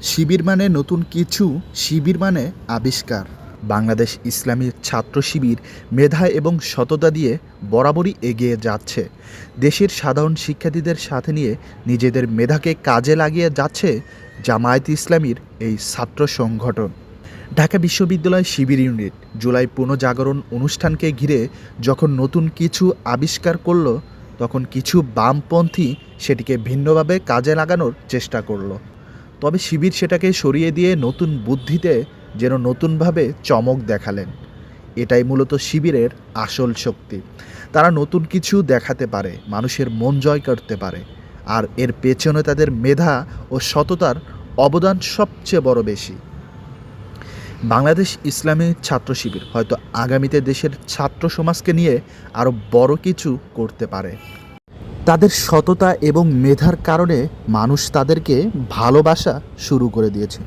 শিবির মানে নতুন কিছু, শিবির মানে আবিষ্কার। বাংলাদেশ ইসলামী ছাত্র শিবির মেধা এবং সততা দিয়ে বরাবরই এগিয়ে যাচ্ছে। দেশের সাধারণ শিক্ষার্থীদের সাথে নিয়ে নিজেদের মেধাকে কাজে লাগিয়ে যাচ্ছে জামায়াত ইসলামীর এই ছাত্র সংগঠন। ঢাকা বিশ্ববিদ্যালয় শিবির ইউনিট জুলাই পুনঃজাগরণ অনুষ্ঠানকে ঘিরে যখন নতুন কিছু আবিষ্কার করল, তখন কিছু বামপন্থী সেটিকে ভিন্নভাবে কাজে লাগানোর চেষ্টা করল। তবে শিবির সেটাকে সরিয়ে দিয়ে নতুন বুদ্ধিতে যেন নতুনভাবে চমক দেখালেন। এটাই মূলত শিবিরের আসল শক্তি। তারা নতুন কিছু দেখাতে পারে, মানুষের মন জয় করতে পারে। আর এর পেছনে তাদের মেধা ও সততার অবদান সবচেয়ে বড় বেশি। বাংলাদেশ ইসলামী ছাত্র শিবির হয়তো আগামীতে দেশের ছাত্র সমাজকে নিয়ে আরও বড় কিছু করতে পারে। তাদের সততা এবং মেধার কারণে মানুষ তাদেরকে ভালোবাসা শুরু করে দিয়েছে।